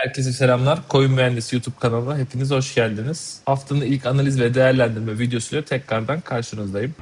Herkese selamlar. Koyun Mühendisi YouTube kanalına hepiniz hoş geldiniz. Haftanın ilk analiz ve değerlendirme videosuyla tekrardan karşınızdayım.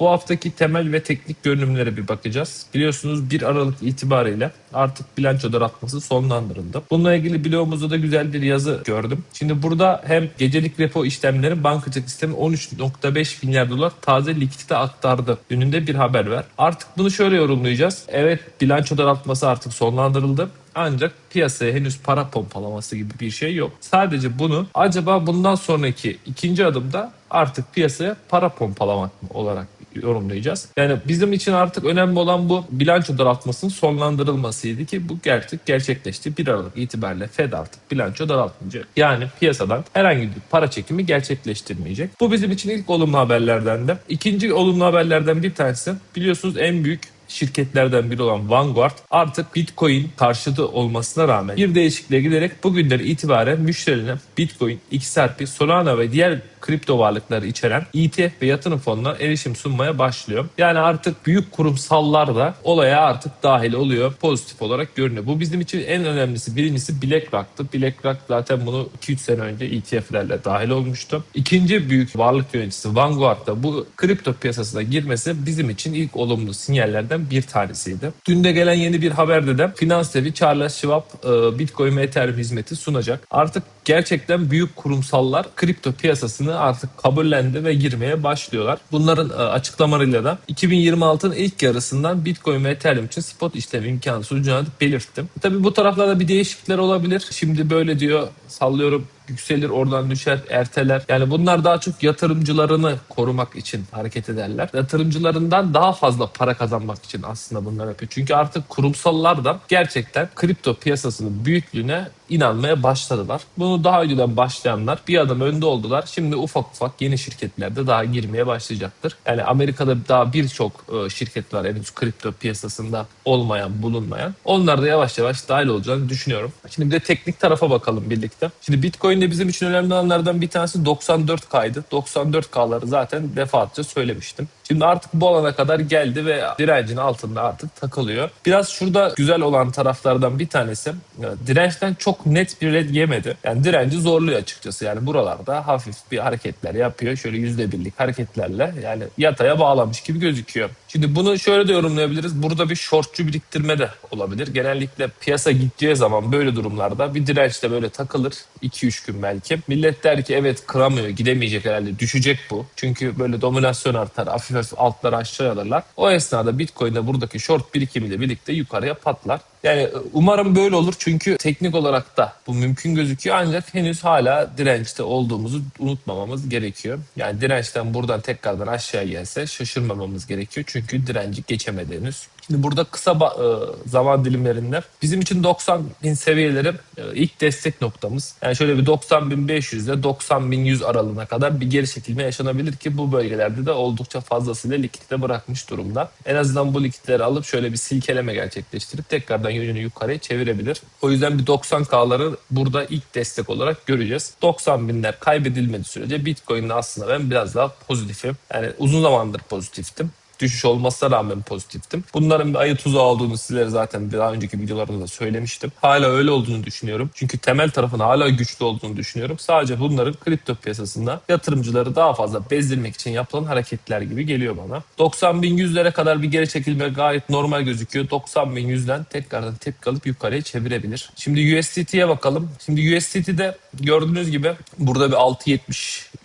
Bu haftaki temel ve teknik görünümlere bir bakacağız. Biliyorsunuz 1 Aralık itibariyle artık bilanço daraltması sonlandırıldı. Bununla ilgili blogumuzda da güzel bir yazı gördüm. Şimdi burada hem gecelik repo işlemleri bankacılık sistemi 13.5 milyar dolar taze likidite aktardı. Yönünde bir haber ver. Artık bunu şöyle yorumlayacağız. Evet bilanço daraltması artık sonlandırıldı. Ancak piyasaya henüz para pompalaması gibi bir şey yok. Sadece bunu acaba bundan sonraki ikinci adımda artık piyasaya para pompalamak mı olarak yorumlayacağız. Yani bizim için artık önemli olan bu bilanço daraltmasının sonlandırılmasıydı ki bu gerçek gerçekleşti. 1 Aralık itibariyle Fed artık bilanço daraltmayacak. Yani piyasadan herhangi bir para çekimi gerçekleştirmeyecek. Bu bizim için ilk olumlu haberlerden de. İkinci olumlu haberlerden bir tanesi biliyorsunuz en büyük şirketlerden biri olan Vanguard artık Bitcoin karşıtı olmasına rağmen bir değişikliğe giderek bugünden itibaren müşterilerine Bitcoin, XRP, Solana ve diğer kripto varlıkları içeren ETF ve yatırım fonuna erişim sunmaya başlıyor. Yani artık büyük kurumsallar da olaya artık dahil oluyor. Pozitif olarak görünüyor. Bu bizim için en önemlisi birincisi BlackRock'tı. BlackRock zaten bunu 2-3 sene önce ETF'lerle dahil olmuştu. İkinci büyük varlık yöneticisi Vanguard'da bu kripto piyasasına girmesi bizim için ilk olumlu sinyallerden bir tanesiydi. Dün de gelen yeni bir haberde de finans devi Charles Schwab e, Bitcoin ve Ethereum hizmeti sunacak. Artık gerçekten büyük kurumsallar kripto piyasasını artık kabullendi ve girmeye başlıyorlar. Bunların e, açıklamalarıyla da 2026'ın ilk yarısından Bitcoin ve Ethereum için spot işlem imkanı sunacağını belirttim. Tabii bu taraflarda bir değişiklikler olabilir. Şimdi böyle diyor sallıyorum yükselir oradan düşer erteler. Yani bunlar daha çok yatırımcılarını korumak için hareket ederler. Yatırımcılarından daha fazla para kazanmak için aslında bunlar yapıyor. Çünkü artık kurumsallar da gerçekten kripto piyasasının büyüklüğüne inanmaya başladılar. Bunu daha önceden başlayanlar bir adım önde oldular. Şimdi ufak ufak yeni şirketlerde daha girmeye başlayacaktır. Yani Amerika'da daha birçok e, şirket var henüz kripto piyasasında olmayan, bulunmayan. Onlar da yavaş yavaş dahil olacağını düşünüyorum. Şimdi bir de teknik tarafa bakalım birlikte. Şimdi Bitcoin'de bizim için önemli olanlardan bir tanesi 94K'ydı. 94K'ları zaten defaatçe söylemiştim. Şimdi artık bu alana kadar geldi ve direncin altında artık takılıyor. Biraz şurada güzel olan taraflardan bir tanesi e, dirençten çok net bir red yemedi. Yani direnci zorluyor açıkçası. Yani buralarda hafif bir hareketler yapıyor. Şöyle yüzde birlik hareketlerle yani yataya bağlamış gibi gözüküyor. Şimdi bunu şöyle de yorumlayabiliriz. Burada bir shortçu biriktirme de olabilir. Genellikle piyasa gittiği zaman böyle durumlarda bir dirençte böyle takılır. 2-3 gün belki. Millet der ki evet kıramıyor gidemeyecek herhalde düşecek bu. Çünkü böyle dominasyon artar hafif hafif altları aşağı alırlar. O esnada Bitcoin'de buradaki short birikimiyle birlikte yukarıya patlar. Yani umarım böyle olur çünkü teknik olarak da bu mümkün gözüküyor ancak henüz hala dirençte olduğumuzu unutmamamız gerekiyor. Yani dirençten buradan tekrardan aşağı gelse şaşırmamamız gerekiyor çünkü direnci geçemedi henüz. Şimdi burada kısa e, zaman dilimlerinde bizim için 90 bin seviyeleri e, ilk destek noktamız. Yani şöyle bir 90 bin 500 ile 90 bin 100 aralığına kadar bir geri çekilme yaşanabilir ki bu bölgelerde de oldukça fazlasıyla likidite bırakmış durumda. En azından bu likiditeleri alıp şöyle bir silkeleme gerçekleştirip tekrardan yönünü yukarıya çevirebilir. O yüzden bir 90K'ları burada ilk destek olarak göreceğiz. 90 binler kaybedilmediği sürece Bitcoin'de aslında ben biraz daha pozitifim. Yani uzun zamandır pozitiftim düşüş olmasına rağmen pozitiftim. Bunların bir ayı tuzağı olduğunu sizlere zaten daha önceki videolarda da söylemiştim. Hala öyle olduğunu düşünüyorum. Çünkü temel tarafın hala güçlü olduğunu düşünüyorum. Sadece bunların kripto piyasasında yatırımcıları daha fazla bezdirmek için yapılan hareketler gibi geliyor bana. 90 bin yüzlere kadar bir geri çekilme gayet normal gözüküyor. 90 bin yüzden tekrardan tepki alıp yukarıya çevirebilir. Şimdi USDT'ye bakalım. Şimdi USDT'de gördüğünüz gibi burada bir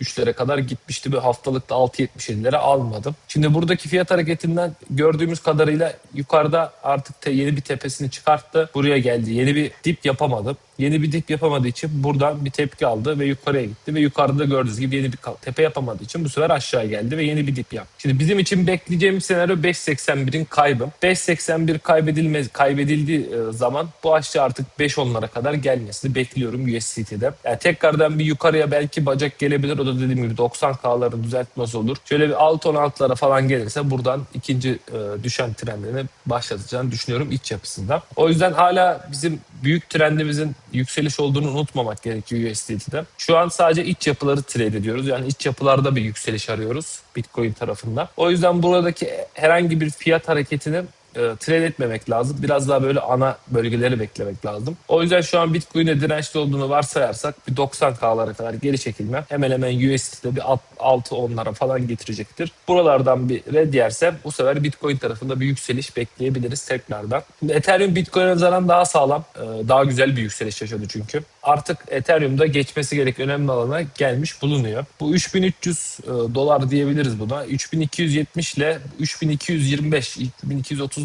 6.73'lere kadar gitmişti. Bir haftalıkta 6.77'lere almadım. Şimdi buradaki fiyat hareketinden gördüğümüz kadarıyla yukarıda artık te yeni bir tepesini çıkarttı. Buraya geldi. Yeni bir dip yapamadı. Yeni bir dip yapamadığı için buradan bir tepki aldı ve yukarıya gitti ve yukarıda gördüğünüz gibi yeni bir tepe yapamadığı için bu sefer aşağı geldi ve yeni bir dip yaptı. Şimdi bizim için bekleyeceğimiz senaryo 5.81'in kaybı. 5.81 kaybedilmez kaybedildiği zaman bu aşağı artık 5.10'lara kadar gelmesini bekliyorum USDT'de. Yani tekrardan bir yukarıya belki bacak gelebilir. O da dediğim gibi 90K'ları düzeltmesi olur. Şöyle bir 6.16'lara falan gelirse buradan ikinci e, düşen trendini başlatacağını düşünüyorum iç yapısında. O yüzden hala bizim büyük trendimizin yükseliş olduğunu unutmamak gerekiyor USDT'de. Şu an sadece iç yapıları trade ediyoruz. Yani iç yapılarda bir yükseliş arıyoruz Bitcoin tarafında. O yüzden buradaki herhangi bir fiyat hareketini e, trade etmemek lazım. Biraz daha böyle ana bölgeleri beklemek lazım. O yüzden şu an Bitcoin'e dirençli olduğunu varsayarsak bir 90K'lara kadar geri çekilme hemen hemen USDT'de bir 6-10'lara falan getirecektir. Buralardan bir red yerse bu sefer Bitcoin tarafında bir yükseliş bekleyebiliriz tekrardan. Ethereum Bitcoin'e nazaran daha sağlam, e, daha güzel bir yükseliş yaşadı çünkü. Artık Ethereum'da geçmesi gereken önemli alana gelmiş bulunuyor. Bu 3300 e, dolar diyebiliriz buna. 3270 ile 3225,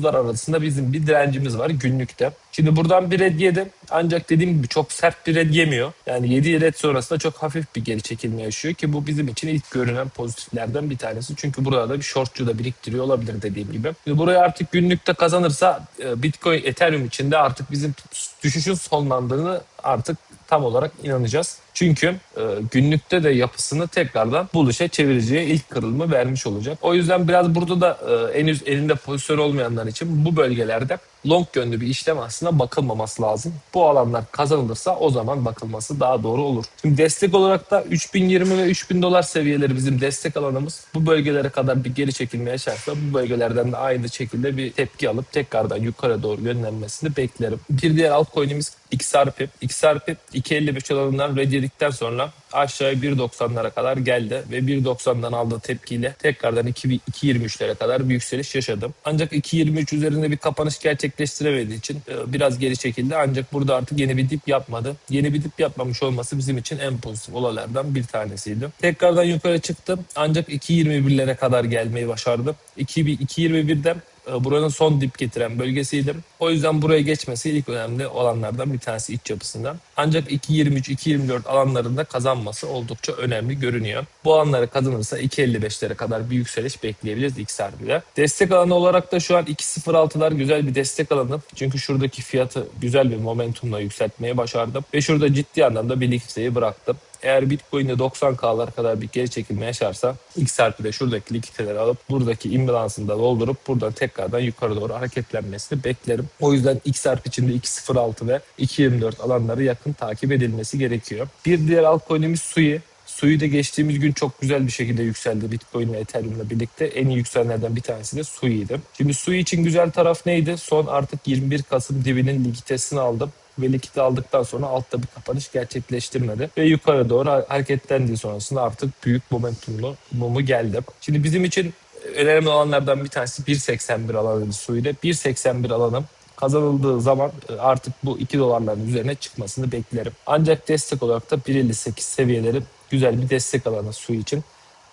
3230'lar arasında bizim bir direncimiz var günlükte. Şimdi buradan bir red yedim. Ancak dediğim gibi çok sert bir red yemiyor. Yani 7 red sonrasında çok hafif bir geri çekilme yaşıyor ki bu bizim için ilk görünen pozitiflerden bir tanesi. Çünkü burada da bir shortçu da biriktiriyor olabilir dediğim gibi. Şimdi burayı artık günlükte kazanırsa e, Bitcoin, Ethereum içinde artık bizim düşüşün sonlandığını artık tam olarak inanacağız. Çünkü e, günlükte de yapısını tekrardan buluşa çevireceği ilk kırılımı vermiş olacak. O yüzden biraz burada da e, henüz elinde pozisyon olmayanlar için bu bölgelerde long yönlü bir işlem aslında bakılmaması lazım. Bu alanlar kazanılırsa o zaman bakılması daha doğru olur. Şimdi destek olarak da 3020 ve 3000 dolar seviyeleri bizim destek alanımız. Bu bölgelere kadar bir geri çekilme yaşarsa bu bölgelerden de aynı şekilde bir tepki alıp tekrardan yukarı doğru yönlenmesini beklerim. Bir diğer altcoin'imiz XRP. XRP 2.55 alanından red yedikten sonra aşağıya 1.90'lara kadar geldi ve 1.90'dan aldığı tepkiyle tekrardan 2.23'lere kadar bir yükseliş yaşadım. Ancak 2.23 üzerinde bir kapanış gerçekleştiremediği için e, biraz geri çekildi. Ancak burada artık yeni bir dip yapmadı. Yeni bir dip yapmamış olması bizim için en pozitif olaylardan bir tanesiydi. Tekrardan yukarı çıktım. Ancak 2.21'lere kadar gelmeyi başardı. 2.21'den e, buranın son dip getiren bölgesiydi. O yüzden buraya geçmesi ilk önemli olanlardan bir tanesi iç yapısından. Ancak 2.23-2.24 alanlarında kazanması oldukça önemli görünüyor. Bu alanları kazanırsa 2.55'lere kadar bir yükseliş bekleyebiliriz XRP'de. Destek alanı olarak da şu an 2.06'lar güzel bir destek alanı. Çünkü şuradaki fiyatı güzel bir momentumla yükseltmeye başardım. Ve şurada ciddi anlamda bir likiteyi bıraktım. Eğer Bitcoin'de 90K'lar kadar bir geri çekilme yaşarsa XRP'de şuradaki likiteleri alıp buradaki imbalansını da doldurup buradan tekrardan yukarı doğru hareketlenmesini beklerim. O yüzden XRP içinde 2.06 ve 2.24 alanları yakın takip edilmesi gerekiyor. Bir diğer altcoin'imiz Sui. Suyu da geçtiğimiz gün çok güzel bir şekilde yükseldi Bitcoin ve Ethereum'la birlikte. En iyi yükselenlerden bir tanesi de Sui'ydi. Şimdi Sui için güzel taraf neydi? Son artık 21 Kasım dibinin likitesini aldım ve likiti aldıktan sonra altta bir kapanış gerçekleştirmedi. Ve yukarı doğru hareketlendiği sonrasında artık büyük momentumlu mumu geldi. Şimdi bizim için önemli olanlardan bir tanesi 1.81 alanıydı suyla. 1.81 alanım kazanıldığı zaman artık bu 2 dolarların üzerine çıkmasını beklerim. Ancak destek olarak da 1.58 seviyeleri güzel bir destek alanı su için.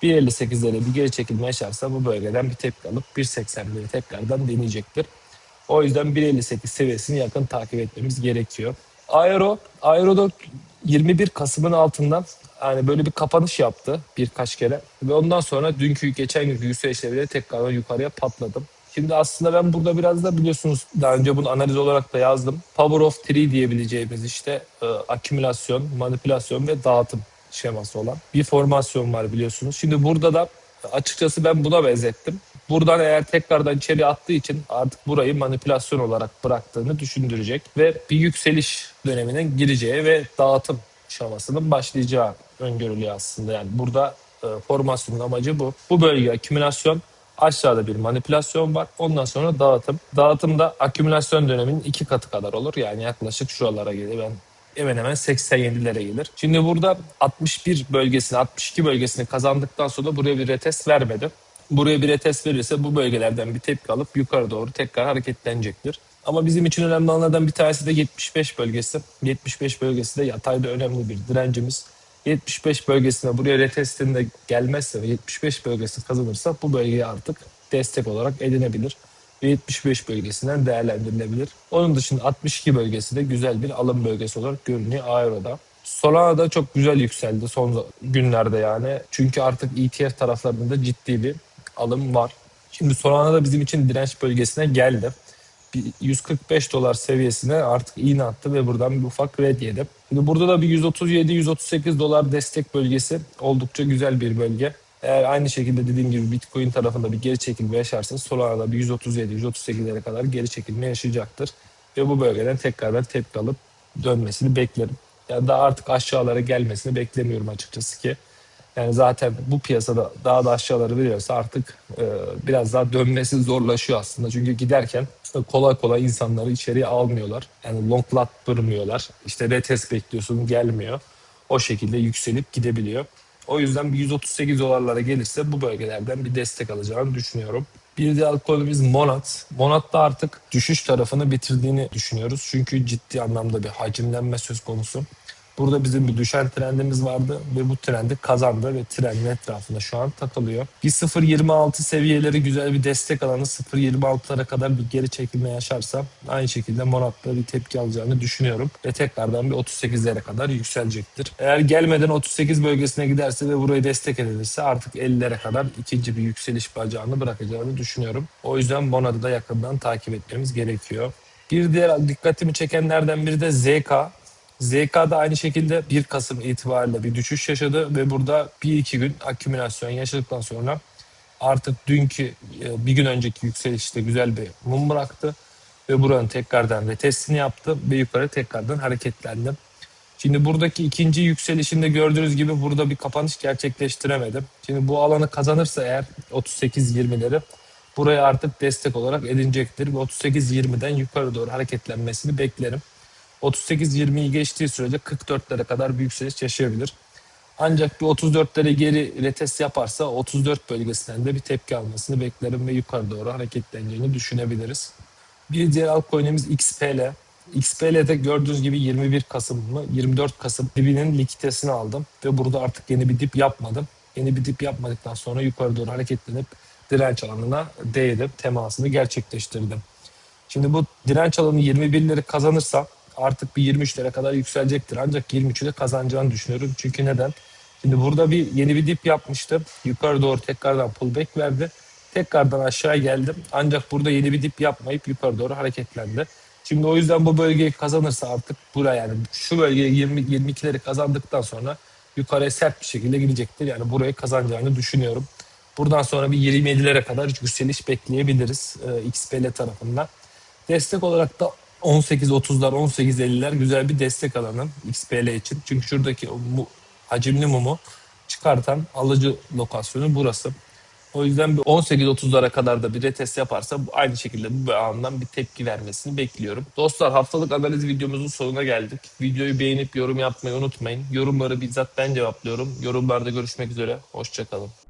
1.58'lere bir geri çekilme yaşarsa bu bölgeden bir tepki alıp 1.81'i tekrardan deneyecektir. O yüzden 1.58 seviyesini yakın takip etmemiz gerekiyor. Aero, Aero'da 21 Kasım'ın altından yani böyle bir kapanış yaptı birkaç kere. Ve ondan sonra dünkü geçen günkü yükselişleriyle tekrardan yukarıya patladım. Şimdi aslında ben burada biraz da biliyorsunuz daha önce bunu analiz olarak da yazdım. Power of Three diyebileceğimiz işte e, akümülasyon, manipülasyon ve dağıtım şeması olan bir formasyon var biliyorsunuz. Şimdi burada da açıkçası ben buna benzettim. Buradan eğer tekrardan içeri attığı için artık burayı manipülasyon olarak bıraktığını düşündürecek ve bir yükseliş dönemine gireceği ve dağıtım aşamasının başlayacağı öngörülüyor aslında. Yani burada e, formasyonun amacı bu. Bu bölge akümülasyon, aşağıda bir manipülasyon var. Ondan sonra dağıtım. Dağıtımda akümülasyon döneminin iki katı kadar olur. Yani yaklaşık şuralara gelir. Ben hemen hemen 87'lere gelir. Şimdi burada 61 bölgesini, 62 bölgesini kazandıktan sonra buraya bir retest vermedi. Buraya bir retest verirse bu bölgelerden bir tepki alıp yukarı doğru tekrar hareketlenecektir. Ama bizim için önemli alanlardan bir tanesi de 75 bölgesi. 75 bölgesi de yatayda önemli bir direncimiz. 75 bölgesine buraya retestinde gelmezse ve 75 bölgesi kazanırsa bu bölgeyi artık destek olarak edinebilir ve 75 bölgesinden değerlendirilebilir. Onun dışında 62 bölgesi de güzel bir alım bölgesi olarak görünüyor Aero'da. Solana da çok güzel yükseldi son günlerde yani. Çünkü artık ETF taraflarında ciddi bir alım var. Şimdi Solana da bizim için direnç bölgesine geldi. 145 dolar seviyesine artık iğne attı ve buradan bir ufak red yedi. Şimdi burada da bir 137-138 dolar destek bölgesi oldukça güzel bir bölge. Eğer aynı şekilde dediğim gibi Bitcoin tarafında bir geri çekilme yaşarsa Solana'da bir 137-138'lere kadar geri çekilme yaşayacaktır. Ve bu bölgeden tekrardan tepki alıp dönmesini beklerim. Yani daha artık aşağılara gelmesini beklemiyorum açıkçası ki. Yani zaten bu piyasada daha da aşağıları veriyorsa artık e, biraz daha dönmesi zorlaşıyor aslında. Çünkü giderken kolay kolay insanları içeriye almıyorlar. Yani longlatmıyorlar. İşte retest bekliyorsun gelmiyor. O şekilde yükselip gidebiliyor. O yüzden bir 138 dolarlara gelirse bu bölgelerden bir destek alacağını düşünüyorum. Bir diğer konumuz Monat. Monat'ta artık düşüş tarafını bitirdiğini düşünüyoruz. Çünkü ciddi anlamda bir hacimlenme söz konusu. Burada bizim bir düşen trendimiz vardı ve bu trendi kazandı ve trendin etrafında şu an takılıyor. Bir 0.26 seviyeleri güzel bir destek alanı 0.26'lara kadar bir geri çekilme yaşarsa aynı şekilde Monat'ta bir tepki alacağını düşünüyorum. Ve tekrardan bir 38'lere kadar yükselecektir. Eğer gelmeden 38 bölgesine giderse ve burayı destek edilirse artık 50'lere kadar ikinci bir yükseliş bacağını bırakacağını düşünüyorum. O yüzden Monat'ı da yakından takip etmemiz gerekiyor. Bir diğer dikkatimi çekenlerden biri de ZK. ZK da aynı şekilde 1 Kasım itibariyle bir düşüş yaşadı ve burada 1-2 gün akümülasyon yaşadıktan sonra artık dünkü e, bir gün önceki yükselişte güzel bir mum bıraktı ve buranın tekrardan retestini yaptı ve yukarı tekrardan hareketlendi. Şimdi buradaki ikinci yükselişinde gördüğünüz gibi burada bir kapanış gerçekleştiremedim. Şimdi bu alanı kazanırsa eğer 38-20'leri buraya artık destek olarak edinecektir ve 38-20'den yukarı doğru hareketlenmesini beklerim. 38-20'yi geçtiği sürece 44'lere kadar bir yükseliş yaşayabilir. Ancak bir 34'lere geri retest yaparsa 34 bölgesinden de bir tepki almasını beklerim ve yukarı doğru hareketleneceğini düşünebiliriz. Bir diğer altcoin'imiz XPL. XPL'de gördüğünüz gibi 21 Kasım mı 24 Kasım dibinin likiditesini aldım ve burada artık yeni bir dip yapmadım. Yeni bir dip yapmadıktan sonra yukarı doğru hareketlenip direnç alanına değdim, temasını gerçekleştirdim. Şimdi bu direnç alanı 21'leri kazanırsa artık bir 23'lere kadar yükselecektir. Ancak 23'ü de kazanacağını düşünüyorum. Çünkü neden? Şimdi burada bir yeni bir dip yapmıştı. Yukarı doğru tekrardan pullback verdi. Tekrardan aşağı geldim. Ancak burada yeni bir dip yapmayıp yukarı doğru hareketlendi. Şimdi o yüzden bu bölgeyi kazanırsa artık buraya yani şu bölgeye 20 22'leri kazandıktan sonra yukarıya sert bir şekilde gidecektir. Yani burayı kazanacağını düşünüyorum. Buradan sonra bir 27'lere kadar yükseliş bekleyebiliriz e, XPL tarafından. Destek olarak da 18.30'lar 18.50'ler güzel bir destek alanı XPL için. Çünkü şuradaki mu, hacimli mumu çıkartan alıcı lokasyonu burası. O yüzden bir 18.30'lara kadar da bir retest yaparsa bu aynı şekilde bu alandan bir tepki vermesini bekliyorum. Dostlar haftalık analiz videomuzun sonuna geldik. Videoyu beğenip yorum yapmayı unutmayın. Yorumları bizzat ben cevaplıyorum. Yorumlarda görüşmek üzere. Hoşçakalın.